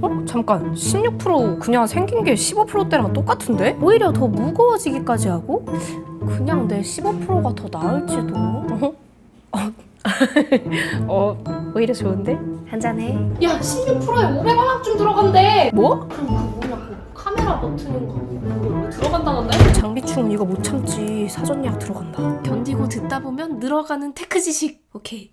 어? 잠깐 16% 그냥 생긴 게 15%대랑 똑같은데? 오히려 더 무거워지기까지 하고 그냥 내 15%가 더 나을지도 어? 어, 오히려 좋은데? 한잔해 야 16%에 500원학쯤 들어간대 뭐? 그럼 그 뭐냐고 카메라 버튼인가 뭐 들어간다는데? 장비충은 이거 못 참지 사전 예약 들어간다 견디고 듣다 보면 늘어가는 테크 지식 오케이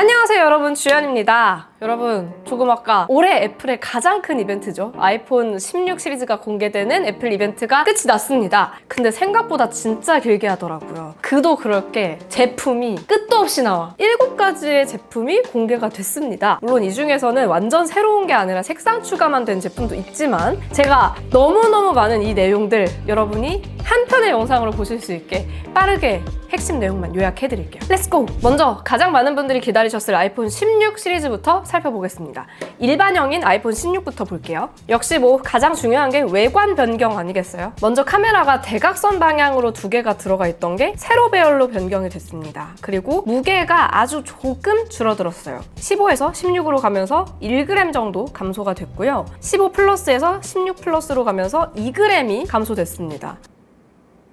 안녕하세요 여러분. 주연입니다. 여러분 조금 아까 올해 애플의 가장 큰 이벤트죠. 아이폰 16 시리즈가 공개되는 애플 이벤트가 끝이 났습니다. 근데 생각보다 진짜 길게 하더라고요. 그도 그럴 게 제품이 끝도 없이 나와 7가지의 제품이 공개가 됐습니다. 물론 이 중에서는 완전 새로운 게 아니라 색상 추가만 된 제품도 있지만 제가 너무너무 많은 이 내용들 여러분이 한 편의 영상으로 보실 수 있게 빠르게 핵심 내용만 요약해드릴게요. 렛츠고! 먼저 가장 많은 분들이 기다리 셨을 아이폰 16 시리즈부터 살펴보겠습니다. 일반형인 아이폰 16부터 볼게요. 역시 뭐 가장 중요한 게 외관 변경 아니겠어요? 먼저 카메라가 대각선 방향으로 두 개가 들어가 있던 게 세로 배열로 변경이 됐습니다. 그리고 무게가 아주 조금 줄어들었어요. 15에서 16으로 가면서 1g 정도 감소가 됐고요. 15 플러스에서 16 플러스로 가면서 2g이 감소됐습니다.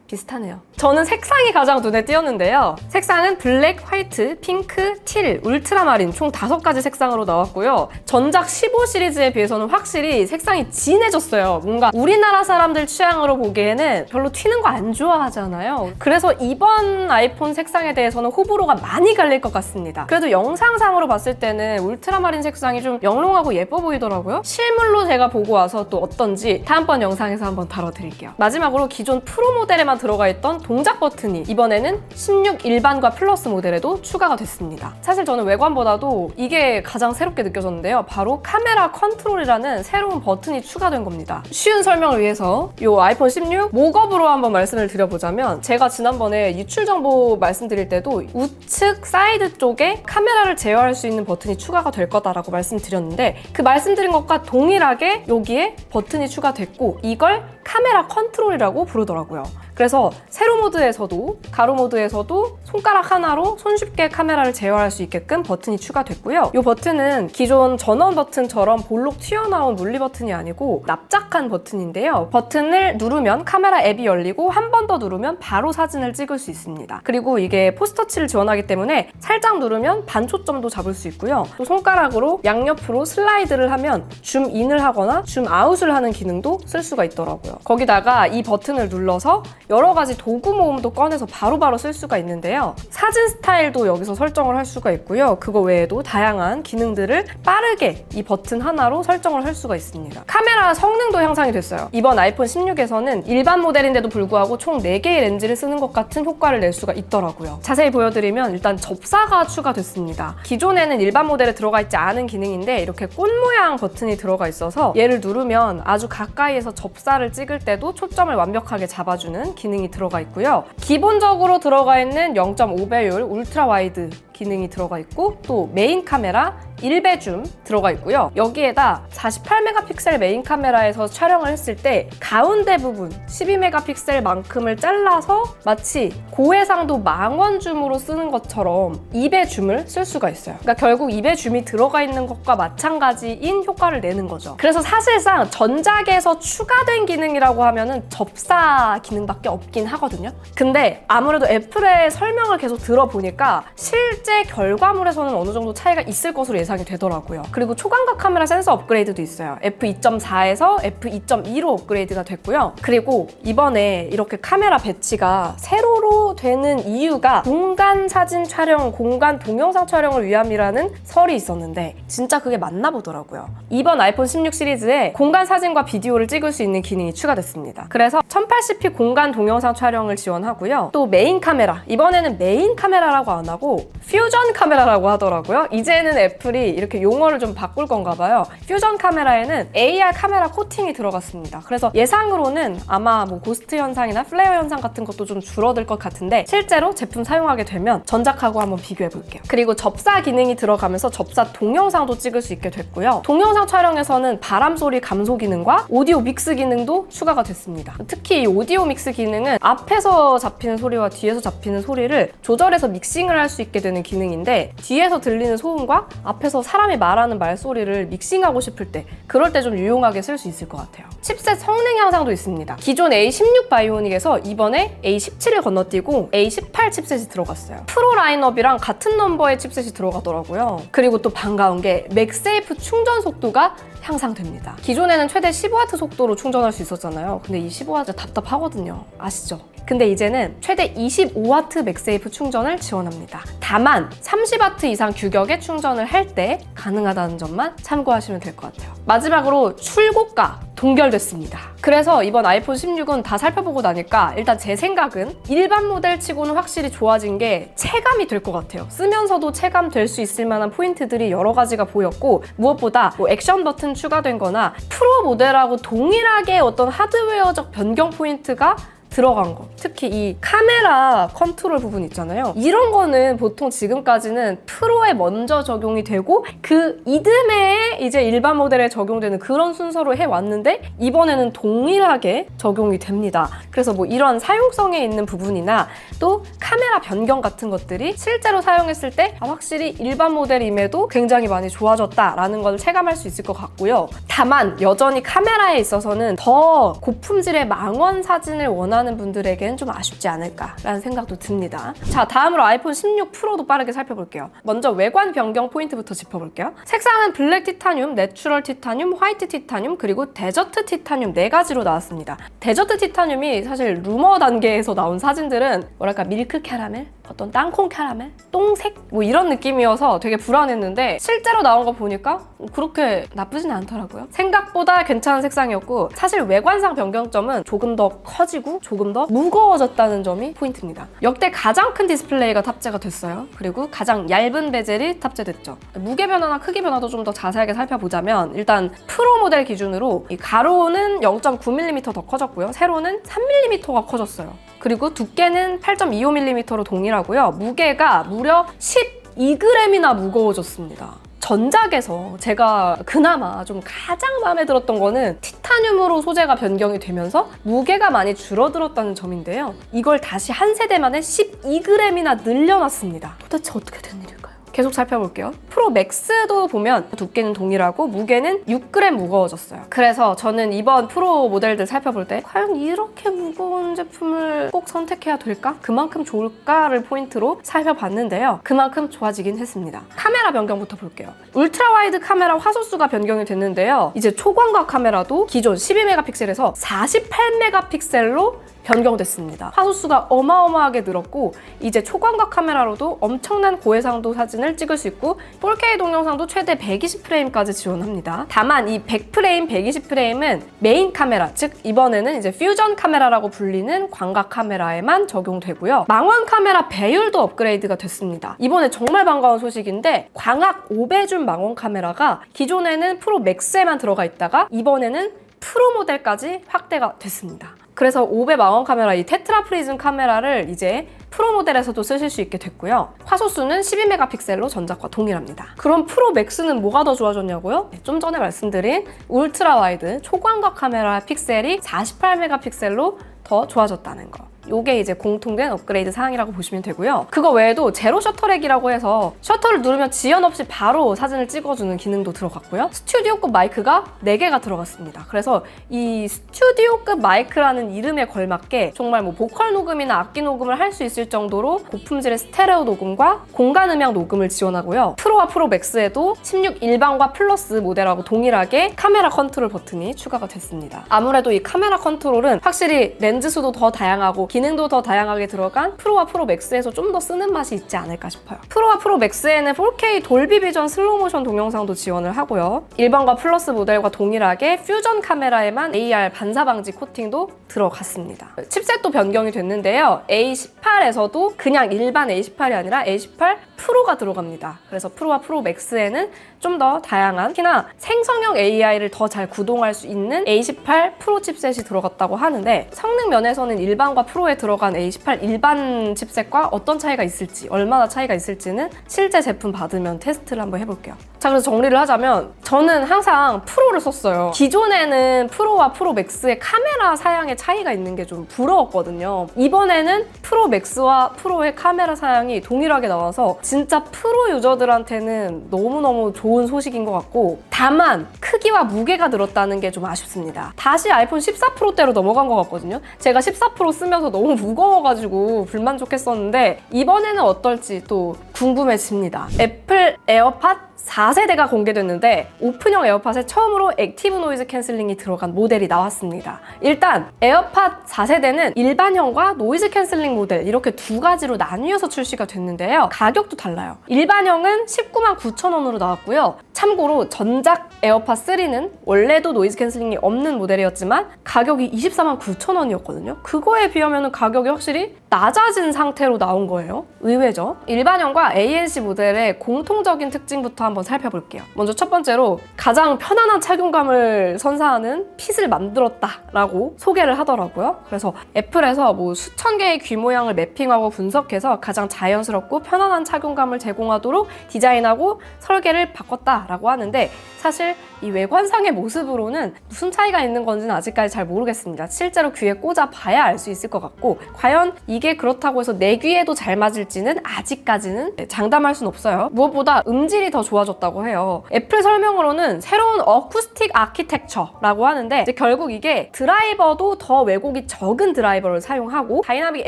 비슷하네요. 저는 색상이 가장 눈에 띄었는데요. 색상은 블랙, 화이트, 핑크, 틸, 울트라마린 총 다섯 가지 색상으로 나왔고요. 전작 15 시리즈에 비해서는 확실히 색상이 진해졌어요. 뭔가 우리나라 사람들 취향으로 보기에는 별로 튀는 거 안 좋아하잖아요. 그래서 이번 아이폰 색상에 대해서는 호불호가 많이 갈릴 것 같습니다. 그래도 영상상으로 봤을 때는 울트라마린 색상이 좀 영롱하고 예뻐 보이더라고요. 실물로 제가 보고 와서 또 어떤지 다음번 영상에서 한번 다뤄드릴게요. 마지막으로 기존 프로 모델에만 들어가 있던 동작 버튼이 이번에는 16 일반과 플러스 모델에도 추가가 됐습니다. 사실 저는 외관보다도 이게 가장 새롭게 느껴졌는데요. 바로 카메라 컨트롤이라는 새로운 버튼이 추가된 겁니다. 쉬운 설명을 위해서 이 아이폰 16 목업으로 한번 말씀을 드려보자면 제가 지난번에 유출 정보 말씀드릴 때도 우측 사이드 쪽에 카메라를 제어할 수 있는 버튼이 추가가 될 거다라고 말씀드렸는데 그 말씀드린 것과 동일하게 여기에 버튼이 추가됐고 이걸 카메라 컨트롤이라고 부르더라고요. 그래서 세로 모드에서도 가로 모드에서도 손가락 하나로 손쉽게 카메라를 제어할 수 있게끔 버튼이 추가됐고요. 이 버튼은 기존 전원 버튼처럼 볼록 튀어나온 물리 버튼이 아니고 납작한 버튼인데요. 버튼을 누르면 카메라 앱이 열리고 한 번 더 누르면 바로 사진을 찍을 수 있습니다. 그리고 이게 포스터치를 지원하기 때문에 살짝 누르면 반초점도 잡을 수 있고요. 또 손가락으로 양옆으로 슬라이드를 하면 줌 인을 하거나 줌 아웃을 하는 기능도 쓸 수가 있더라고요. 거기다가 이 버튼을 눌러서 여러 가지 도구 모음도 꺼내서 바로 바로 쓸 수가 있는데요. 사진 스타일도 여기서 설정을 할 수가 있고요. 그거 외에도 다양한 기능들을 빠르게 이 버튼 하나로 설정을 할 수가 있습니다. 카메라 성능도 향상이 됐어요. 이번 아이폰 16에서는 일반 모델인데도 불구하고 총 4개의 렌즈를 쓰는 것 같은 효과를 낼 수가 있더라고요. 자세히 보여드리면 일단 접사가 추가됐습니다. 기존에는 일반 모델에 들어가 있지 않은 기능인데 이렇게 꽃 모양 버튼이 들어가 있어서 얘를 누르면 아주 가까이에서 접사를 찍을 때도 초점을 완벽하게 잡아주는 기능이 들어가 있고요. 기본적으로 들어가 있는 0.5배율 울트라 와이드 기능이 들어가 있고 또 메인 카메라 1배 줌 들어가 있고요. 여기에다 48메가픽셀 메인 카메라에서 촬영을 했을 때 가운데 부분 12메가픽셀만큼을 잘라서 마치 고해상도 망원 줌으로 쓰는 것처럼 2배 줌을 쓸 수가 있어요. 그러니까 결국 2배 줌이 들어가 있는 것과 마찬가지인 효과를 내는 거죠. 그래서 사실상 전작에서 추가된 기능이라고 하면은 접사 기능밖에 없긴 하거든요. 근데 아무래도 애플의 설명을 계속 들어보니까 실제 결과물에서는 어느 정도 차이가 있을 것으로 예상 이 되더라고요. 그리고 초광각 카메라 센서 업그레이드도 있어요. f2.4에서 f2.2로 업그레이드가 됐고요. 그리고 이번에 이렇게 카메라 배치가 세로로 되는 이유가 공간 사진 촬영, 공간 동영상 촬영을 위함이라는 설이 있었는데 진짜 그게 맞나 보더라고요. 이번 아이폰 16 시리즈에 공간 사진과 비디오를 찍을 수 있는 기능이 추가됐습니다. 그래서 1080p 공간 동영상 촬영을 지원하고요. 또 메인 카메라, 이번에는 메인 카메라라고 안 하고 퓨전 카메라라고 하더라고요. 이제는 애플이 이렇게 용어를 좀 바꿀 건가 봐요. 퓨전 카메라에는 AR 카메라 코팅이 들어갔습니다. 그래서 예상으로는 아마 뭐 고스트 현상이나 플레어 현상 같은 것도 좀 줄어들 것 같은데 실제로 제품 사용하게 되면 전작하고 한번 비교해 볼게요. 그리고 접사 기능이 들어가면서 접사 동영상도 찍을 수 있게 됐고요. 동영상 촬영에서는 바람 소리 감소 기능과 오디오 믹스 기능도 추가가 됐습니다. 특히 이 오디오 믹스 기능은 앞에서 잡히는 소리와 뒤에서 잡히는 소리를 조절해서 믹싱을 할 수 있게 되는 기능인데 뒤에서 들리는 소음과 앞에서 사람이 말하는 말소리를 믹싱하고 싶을 때 그럴 때 좀 유용하게 쓸 수 있을 것 같아요. 칩셋 성능 향상도 있습니다. 기존 A16 바이오닉에서 이번에 A17을 건너뛰고 A18 칩셋이 들어갔어요. 프로 라인업이랑 같은 넘버의 칩셋이 들어가더라고요. 그리고 또 반가운 게 맥세이프 충전 속도가 향상됩니다. 기존에는 최대 15W 속도로 충전할 수 있었잖아요. 근데 이 15W 답답하거든요. 아시죠? 근데 이제는 최대 25W 맥세이프 충전을 지원합니다. 다만 30W 이상 규격의 충전을 할 때 가능하다는 점만 참고하시면 될 것 같아요. 마지막으로 출고가 동결됐습니다. 그래서 이번 아이폰 16은 다 살펴보고 나니까 일단 제 생각은 일반 모델 치고는 확실히 좋아진 게 체감이 될 것 같아요. 쓰면서도 체감될 수 있을 만한 포인트들이 여러 가지가 보였고 무엇보다 뭐 액션 버튼 추가된 거나 프로 모델하고 동일하게 어떤 하드웨어적 변경 포인트가 들어간 거. 특히 이 카메라 컨트롤 부분 있잖아요. 이런 거는 보통 지금까지는 프로에 먼저 적용이 되고 그 이듬해에 이제 일반 모델에 적용되는 그런 순서로 해왔는데 이번에는 동일하게 적용이 됩니다. 그래서 뭐 이런 사용성에 있는 부분이나 또 카메라 변경 같은 것들이 실제로 사용했을 때 아, 확실히 일반 모델임에도 굉장히 많이 좋아졌다라는 걸 체감할 수 있을 것 같고요. 다만 여전히 카메라에 있어서는 더 고품질의 망원 사진을 원하는 분들에게는 좀 아쉽지 않을까라는 생각도 듭니다. 자, 다음으로 아이폰 16 프로도 빠르게 살펴볼게요. 먼저 외관 변경 포인트부터 짚어볼게요. 색상은 블랙 티타늄, 내추럴 티타늄, 화이트 티타늄, 그리고 데저트 티타늄 네 가지로 나왔습니다. 데저트 티타늄이 사실 루머 단계에서 나온 사진들은 뭐랄까 밀크 캐러멜, 어떤 땅콩 캐러멜, 똥색 뭐 이런 느낌이어서 되게 불안했는데 실제로 나온 거 보니까 그렇게 나쁘진 않더라고요. 생각보다 괜찮은 색상이었고 사실 외관상 변경점은 조금 더 커지고 조금 더 무거워졌다는 점이 포인트입니다. 역대 가장 큰 디스플레이가 탑재가 됐어요. 그리고 가장 얇은 베젤이 탑재됐죠. 무게 변화나 크기 변화도 좀 더 자세하게 살펴보자면 일단 프로 모델 기준으로 이 가로는 0.9mm 더 커졌고요. 세로는 3mm가 커졌어요. 그리고 두께는 8.25mm로 동일하고요. 무게가 무려 12g이나 무거워졌습니다. 전작에서 제가 그나마 좀 가장 마음에 들었던 거는 티타늄으로 소재가 변경이 되면서 무게가 많이 줄어들었다는 점인데요. 이걸 다시 한 세대 만에 12g이나 늘려놨습니다. 도대체 어떻게 된 일일까요? 계속 살펴볼게요. 프로 맥스도 보면 두께는 동일하고 무게는 6g 무거워졌어요. 그래서 저는 이번 프로 모델들 살펴볼 때 과연 이렇게 무거운 제품을 꼭 선택해야 될까? 그만큼 좋을까를 포인트로 살펴봤는데요. 그만큼 좋아지긴 했습니다. 카메라 변경부터 볼게요. 울트라 와이드 카메라 화소수가 변경이 됐는데요. 이제 초광각 카메라도 기존 12메가픽셀에서 48메가픽셀로 변경됐습니다. 화소수가 어마어마하게 늘었고 이제 초광각 카메라로도 엄청난 고해상도 사진을 찍을 수 있고 4K 동영상도 최대 120프레임까지 지원합니다. 다만 이 100프레임, 120프레임은 메인 카메라, 즉 이번에는 이제 퓨전 카메라라고 불리는 광각 카메라에만 적용되고요. 망원 카메라 배율도 업그레이드가 됐습니다. 이번에 정말 반가운 소식인데 광학 5배줌 망원 카메라가 기존에는 프로 맥스에만 들어가 있다가 이번에는 프로 모델까지 확대가 됐습니다. 그래서 5배 망원 카메라 이 테트라 프리즘 카메라를 이제 프로 모델에서도 쓰실 수 있게 됐고요. 화소수는 12메가픽셀로 전작과 동일합니다. 그럼 프로 맥스는 뭐가 더 좋아졌냐고요? 네, 좀 전에 말씀드린 울트라 와이드 초광각 카메라 픽셀이 48메가픽셀로 더 좋아졌다는 거. 요게 이제 공통된 업그레이드 사항이라고 보시면 되고요. 그거 외에도 제로 셔터렉이라고 해서 셔터를 누르면 지연 없이 바로 사진을 찍어주는 기능도 들어갔고요. 스튜디오급 마이크가 4개가 들어갔습니다. 그래서 이 스튜디오급 마이크라는 이름에 걸맞게 정말 뭐 보컬 녹음이나 악기 녹음을 할 수 있을 정도로 고품질의 스테레오 녹음과 공간 음향 녹음을 지원하고요. 프로와 프로 맥스에도 16 일반과 플러스 모델하고 동일하게 카메라 컨트롤 버튼이 추가가 됐습니다. 아무래도 이 카메라 컨트롤은 확실히 렌즈 수도 더 다양하고 기능도 더 다양하게 들어간 프로와 프로 맥스에서 좀 더 쓰는 맛이 있지 않을까 싶어요. 프로와 프로 맥스에는 4K 돌비 비전 슬로우 모션 동영상도 지원을 하고요. 일반과 플러스 모델과 동일하게 퓨전 카메라에만 AR 반사 방지 코팅도 들어갔습니다. 칩셋도 변경이 됐는데요. A18에서도 그냥 일반 A18이 아니라 A18 프로가 들어갑니다. 그래서 프로와 프로 맥스에는 좀 더 다양한 특히나 생성형 AI를 더 잘 구동할 수 있는 A18 프로 칩셋이 들어갔다고 하는데 성능 면에서는 일반과 프로 의 프로에 들어간 A18 일반 칩셋과 어떤 차이가 있을지, 얼마나 차이가 있을지는 실제 제품 받으면 테스트를 한번 해볼게요. 자, 그래서 정리를 하자면 저는 항상 프로를 썼어요. 기존에는 프로와 프로 맥스의 카메라 사양의 차이가 있는 게 좀 부러웠거든요. 이번에는 프로 맥스와 프로의 카메라 사양이 동일하게 나와서 진짜 프로 유저들한테는 너무너무 좋은 소식인 것 같고 다만 크기와 무게가 늘었다는 게 좀 아쉽습니다. 다시 아이폰 14 프로대로 넘어간 것 같거든요. 제가 14 프로 쓰면서 너무 무거워가지고 불만족했었는데 이번에는 어떨지 또 궁금해집니다. 애플 에어팟 4세대가 공개됐는데 오픈형 에어팟에 처음으로 액티브 노이즈 캔슬링이 들어간 모델이 나왔습니다. 일단 에어팟 4세대는 일반형과 노이즈 캔슬링 모델 이렇게 두 가지로 나뉘어서 출시가 됐는데요. 가격도 달라요. 일반형은 19만 9천 원으로 나왔고요. 참고로 전작 에어팟 3는 원래도 노이즈 캔슬링이 없는 모델이었지만 가격이 24만 9천 원이었거든요. 그거에 비하면 가격이 확실히 낮아진 상태로 나온 거예요. 의외죠. 일반형과 ANC 모델의 공통적인 특징부터 한번 살펴볼게요. 먼저 첫 번째로 가장 편안한 착용감을 선사하는 핏을 만들었다라고 소개를 하더라고요. 그래서 애플에서 뭐 수천 개의 귀 모양을 매핑하고 분석해서 가장 자연스럽고 편안한 착용감을 제공하도록 디자인하고 설계를 바꿨다라고 하는데 사실 이 외관상의 모습으로는 무슨 차이가 있는 건지는 아직까지 잘 모르겠습니다. 실제로 귀에 꽂아 봐야 알 수 있을 것 같고 과연 이게 그렇다고 해서 내 귀에도 잘 맞을지는 아직까지는 장담할 순 없어요. 무엇보다 음질이 더 좋아졌다고 해요. 애플 설명으로는 새로운 어쿠스틱 아키텍처라고 하는데 결국 이게 드라이버도 더 왜곡이 적은 드라이버를 사용하고 다이나믹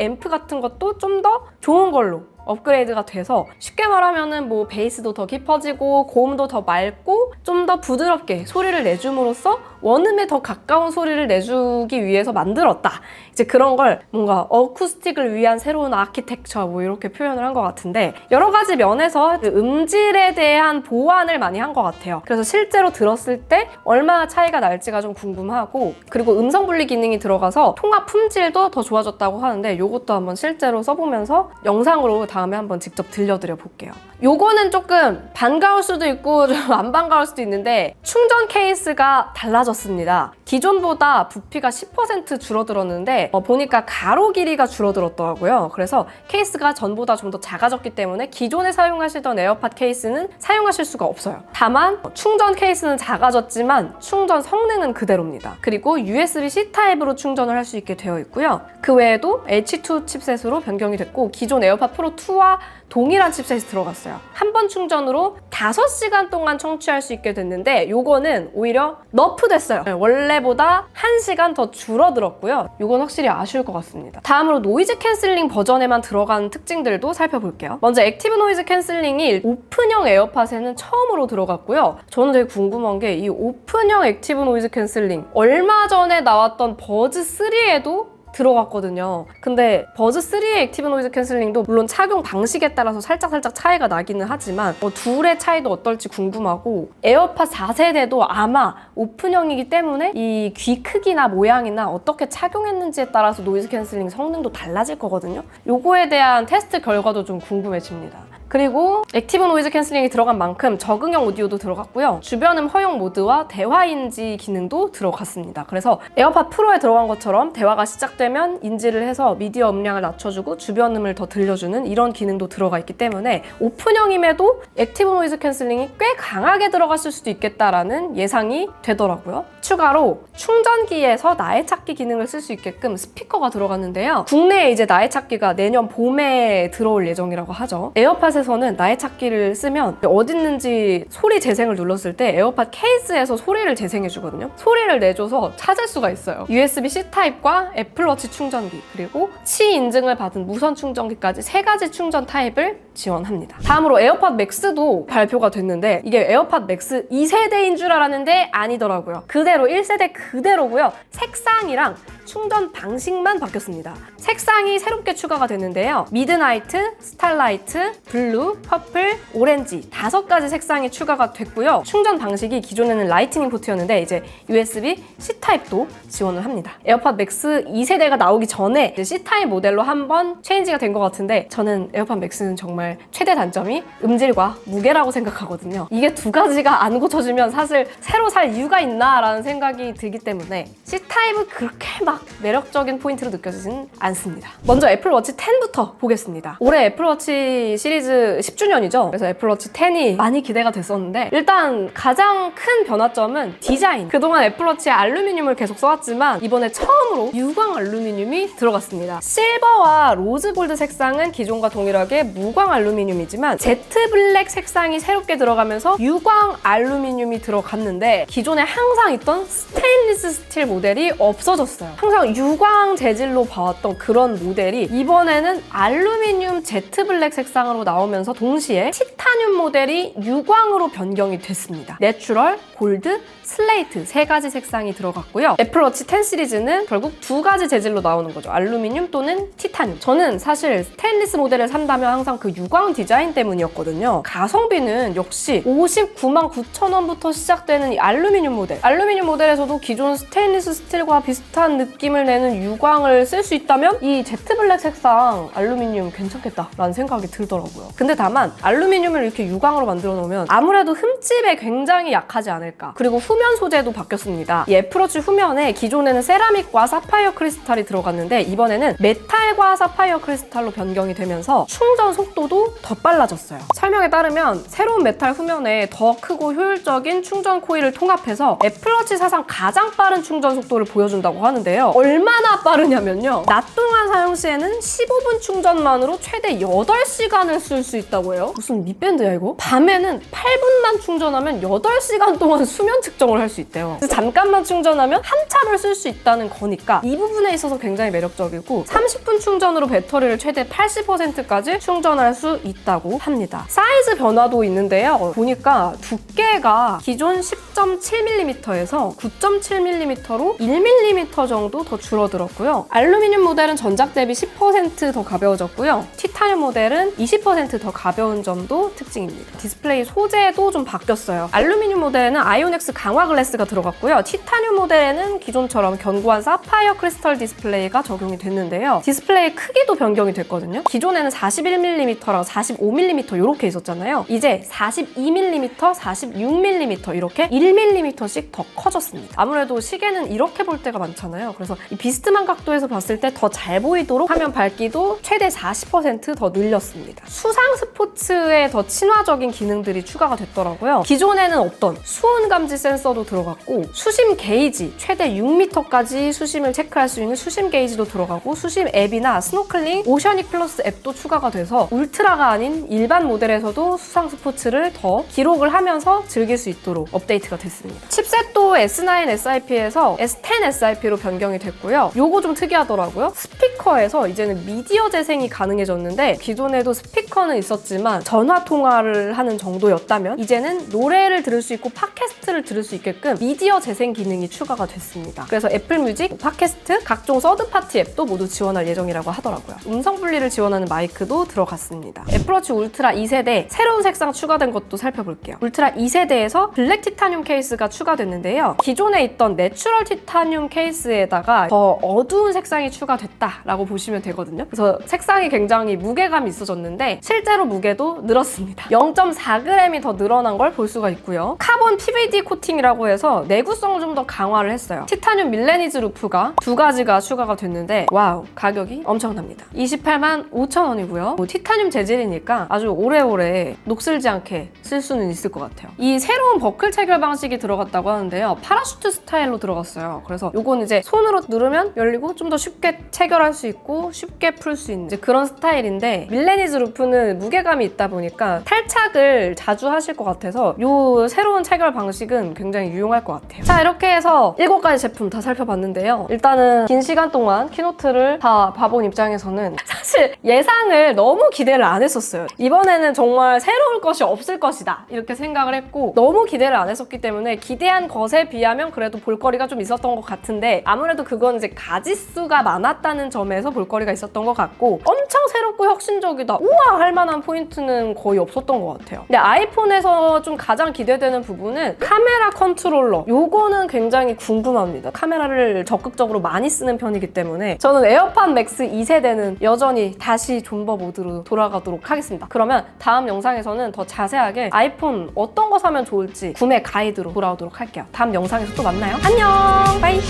앰프 같은 것도 좀 더 좋은 걸로 업그레이드가 돼서 쉽게 말하면은 뭐 베이스도 더 깊어지고 고음도 더 맑고 좀 더 부드럽게 소리를 내줌으로써 원음에 더 가까운 소리를 내주기 위해서 만들었다. 이제 그런 걸 뭔가 어쿠스틱을 위한 새로운 아키텍처 뭐 이렇게 표현을 한 것 같은데 여러 가지 면에서 그 음질에 대한 보완을 많이 한 것 같아요. 그래서 실제로 들었을 때 얼마나 차이가 날지가 좀 궁금하고 그리고 음성 분리 기능이 들어가서 통화 품질도 더 좋아졌다고 하는데 이것도 한번 실제로 써보면서 영상으로 다 음에 한번 직접 들려드려 볼게요. 요거는 조금 반가울 수도 있고 좀 안 반가울 수도 있는데 충전 케이스가 달라졌습니다. 기존보다 부피가 10% 줄어들었는데 어, 보니까 가로 길이가 줄어들었더라고요. 그래서 케이스가 전보다 좀 더 작아졌기 때문에 기존에 사용하시던 에어팟 케이스는 사용하실 수가 없어요. 다만 어, 충전 케이스는 작아졌지만 충전 성능은 그대로입니다. 그리고 USB-C 타입으로 충전을 할 수 있게 되어 있고요. 그 외에도 H2 칩셋으로 변경이 됐고 기존 에어팟 프로 2와 동일한 칩셋이 들어갔어요. 한 번 충전으로 5시간 동안 청취할 수 있게 됐는데 요거는 오히려 너프 됐어요. 네, 원래보다 1시간 더 줄어들었고요. 요건 확실히 아쉬울 것 같습니다. 다음으로 노이즈 캔슬링 버전에만 들어간 특징들도 살펴볼게요. 먼저 액티브 노이즈 캔슬링이 오픈형 에어팟에는 처음으로 들어갔고요. 저는 되게 궁금한 게 이 오픈형 액티브 노이즈 캔슬링 얼마 전에 나왔던 버즈 3에도 들어갔거든요. 근데 버즈 3의 액티브 노이즈 캔슬링도 물론 착용 방식에 따라서 살짝살짝 차이가 나기는 하지만 뭐 둘의 차이도 어떨지 궁금하고 에어팟 4세대도 아마 오픈형이기 때문에 이 귀 크기나 모양이나 어떻게 착용했는지에 따라서 노이즈 캔슬링 성능도 달라질 거거든요. 요거에 대한 테스트 결과도 좀 궁금해집니다. 그리고 액티브 노이즈 캔슬링이 들어간 만큼 적응형 오디오도 들어갔고요. 주변음 허용 모드와 대화 인지 기능도 들어갔습니다. 그래서 에어팟 프로에 들어간 것처럼 대화가 시작되면 인지를 해서 미디어 음량을 낮춰주고 주변음을 더 들려주는 이런 기능도 들어가 있기 때문에 오픈형임에도 액티브 노이즈 캔슬링이 꽤 강하게 들어갔을 수도 있겠다라는 예상이 되더라고요. 추가로 충전기에서 나의 찾기 기능을 쓸 수 있게끔 스피커가 들어갔는데요. 국내에 이제 나의 찾기가 내년 봄에 들어올 예정이라고 하죠. 에어팟에서는 나의 찾기를 쓰면 어디 있는지 소리 재생을 눌렀을 때 에어팟 케이스에서 소리를 재생해 주거든요. 소리를 내줘서 찾을 수가 있어요. USB-C 타입과 애플워치 충전기 그리고 치 인증을 받은 무선 충전기까지 세 가지 충전 타입을 지원합니다. 다음으로 에어팟 맥스도 발표가 됐는데 이게 에어팟 맥스 2세대인 줄 알았는데 아니더라고요. 그대 로 1세대 그대로고요. 색상이랑 충전 방식만 바뀌었습니다. 색상이 새롭게 추가가 됐는데요. 미드나이트, 스타라이트, 블루 퍼플, 오렌지 다섯 가지 색상이 추가가 됐고요. 충전 방식이 기존에는 라이트닝 포트였는데 이제 USB C 타입도 지원을 합니다. 에어팟 맥스 2세대가 나오기 전에 C 타입 모델로 한번 체인지가 된 것 같은데 저는 에어팟 맥스는 정말 최대 단점이 음질과 무게라고 생각하거든요. 이게 두 가지가 안 고쳐지면 사실 새로 살 이유가 있나라는 생각이 들기 때문에 C 타입은 그렇게 막 매력적인 포인트로 느껴지진 않습니다. 먼저 애플워치 10부터 보겠습니다. 올해 애플워치 시리즈 10주년이죠. 그래서 애플워치 10이 많이 기대가 됐었는데 일단 가장 큰 변화점은 디자인. 그동안 애플워치에 알루미늄을 계속 써왔지만 이번에 처음으로 유광 알루미늄이 들어갔습니다. 실버와 로즈 골드 색상은 기존과 동일하게 무광 알루미늄이지만 제트 블랙 색상이 새롭게 들어가면서 유광 알루미늄이 들어갔는데 기존에 항상 있던 스테인리스 스틸 모델이 없어졌어요. 항상 유광 재질로 봐왔던 그런 모델이 이번에는 알루미늄 제트 블랙 색상으로 나오면서 동시에 티타늄 모델이 유광으로 변경이 됐습니다. 내추럴, 골드, 슬레이트 세 가지 색상이 들어갔고요. 애플워치 10 시리즈는 결국 두 가지 재질로 나오는 거죠. 알루미늄 또는 티타늄. 저는 사실 스테인리스 모델을 산다면 항상 그 유광 디자인 때문이었거든요. 가성비는 역시 59만 9천 원부터 시작되는 이 알루미늄 모델. 알루미늄 모델에서도 기존 스테인리스 스틸과 비슷한 느낌 을 내는 유광을 쓸 수 있다면 이 제트 블랙 색상 알루미늄 괜찮겠다라는 생각이 들더라고요. 근데 다만 알루미늄을 이렇게 유광으로 만들어 놓으면 아무래도 흠집에 굉장히 약하지 않을까. 그리고 후면 소재도 바뀌었습니다. 이 애플워치 후면에 기존에는 세라믹과 사파이어 크리스탈이 들어갔는데 이번에는 메탈과 사파이어 크리스탈로 변경이 되면서 충전 속도도 더 빨라졌어요. 설명에 따르면 새로운 메탈 후면에 더 크고 효율적인 충전 코일을 통합해서 애플워치 사상 가장 빠른 충전 속도를 보여준다고 하는데요. 얼마나 빠르냐면요. 낮 동안 사용 시에는 15분 충전만으로 최대 8시간을 쓸 수 있다고 해요. 무슨 밑밴드야 이거? 밤에는 8분만 충전하면 8시간 동안 수면 측정을 할 수 있대요. 잠깐만 충전하면 한참을 쓸 수 있다는 거니까 이 부분에 있어서 굉장히 매력적이고 30분 충전으로 배터리를 최대 80%까지 충전할 수 있다고 합니다. 사이즈 변화도 있는데요. 보니까 두께가 기존 10.7mm에서 9.7mm로 1mm 정도 더 줄어들었고요. 알루미늄 모델은 전작 대비 10%더 가벼워졌고요. 티타늄 모델은 20%더 가벼운 점도 특징입니다. 디스플레이 소재도 좀 바뀌었어요. 알루미늄 모델에는 아이오넥스 강화 글래스가 들어갔고요. 티타늄 모델에는 기존처럼 견고한 사파이어 크리스털 디스플레이가 적용이 됐는데요. 디스플레이 크기도 변경이 됐거든요. 기존에는 41mm랑 45mm 이렇게 있었잖아요. 이제 42mm, 46mm 이렇게 1mm씩 더 커졌습니다. 아무래도 시계는 이렇게 볼 때가 많잖아요. 그래서 이 비스듬한 각도에서 봤을 때 더 잘 보이도록 화면 밝기도 최대 40%더 늘렸습니다. 수상 스포츠에 더 친화적인 기능들이 추가가 됐더라고요. 기존에는 없던 수온 감지 센서도 들어갔고 수심 게이지 최대 6m까지 수심을 체크할 수 있는 수심 게이지도 들어가고 수심 앱이나 스노클링, 오셔닉 플러스 앱도 추가가 돼서 울트라가 아닌 일반 모델에서도 수상 스포츠를 더 기록을 하면서 즐길 수 있도록 업데이트가 됐습니다. 칩셋도 S9 SIP에서 S10 SIP로 변경 이 됐고요. 요거 좀 특이하더라고요. 스피커에서 이제는 미디어 재생이 가능해졌는데 기존에도 스피커는 있었지만 전화 통화를 하는 정도였다면 이제는 노래를 들을 수 있고 팟캐스트를 들을 수 있게끔 미디어 재생 기능이 추가가 됐습니다. 그래서 애플 뮤직, 팟캐스트, 각종 서드 파티 앱도 모두 지원할 예정이라고 하더라고요. 음성 분리를 지원하는 마이크도 들어갔습니다. 애플워치 울트라 2세대 새로운 색상 추가된 것도 살펴볼게요. 울트라 2세대에서 블랙 티타늄 케이스가 추가됐는데요. 기존에 있던 내추럴 티타늄 케이스에다 가 더 어두운 색상이 추가됐다라고 보시면 되거든요. 그래서 색상이 굉장히 무게감이 있어졌는데 실제로 무게도 늘었습니다. 0.4g이 더 늘어난 걸 볼 수가 있고요. 카본 PVD 코팅이라고 해서 내구성을 좀 더 강화를 했어요. 티타늄 밀레니즈 루프가 두 가지가 추가가 됐는데 와우 가격이 엄청납니다. 28만 5천 원이고요. 뭐 티타늄 재질이니까 아주 오래오래 녹슬지 않게 쓸 수는 있을 것 같아요. 이 새로운 버클 체결 방식이 들어갔다고 하는데요. 파라슈트 스타일로 들어갔어요. 그래서 요건 이제 손 으로 누르면 열리고 좀 더 쉽게 체결할 수 있고 쉽게 풀 수 있는 그런 스타일인데 밀레니즈 루프는 무게감이 있다 보니까 탈착을 자주 하실 것 같아서 요 새로운 체결 방식은 굉장히 유용할 것 같아요. 자 이렇게 해서 7가지 제품 다 살펴봤는데요. 일단은 긴 시간 동안 키노트를 다 봐본 입장에서는 사실 예상을 너무 기대를 안 했었어요. 이번에는 정말 새로울 것이 없을 것이다 이렇게 생각을 했고 너무 기대를 안 했었기 때문에 기대한 것에 비하면 그래도 볼거리가 좀 있었던 것 같은데 아무래도 그건 이제 가지수가 많았다는 점에서 볼거리가 있었던 것 같고 엄청 새롭고 혁신적이다 우와 할 만한 포인트는 거의 없었던 것 같아요. 근데 아이폰에서 좀 가장 기대되는 부분은 카메라 컨트롤러. 요거는 굉장히 궁금합니다. 카메라를 적극적으로 많이 쓰는 편이기 때문에 저는 에어팟 맥스 2세대는 여전히 다시 존버 모드로 돌아가도록 하겠습니다. 그러면 다음 영상에서는 더 자세하게 아이폰 어떤 거 사면 좋을지 구매 가이드로 돌아오도록 할게요. 다음 영상에서 또 만나요. 안녕! 바이!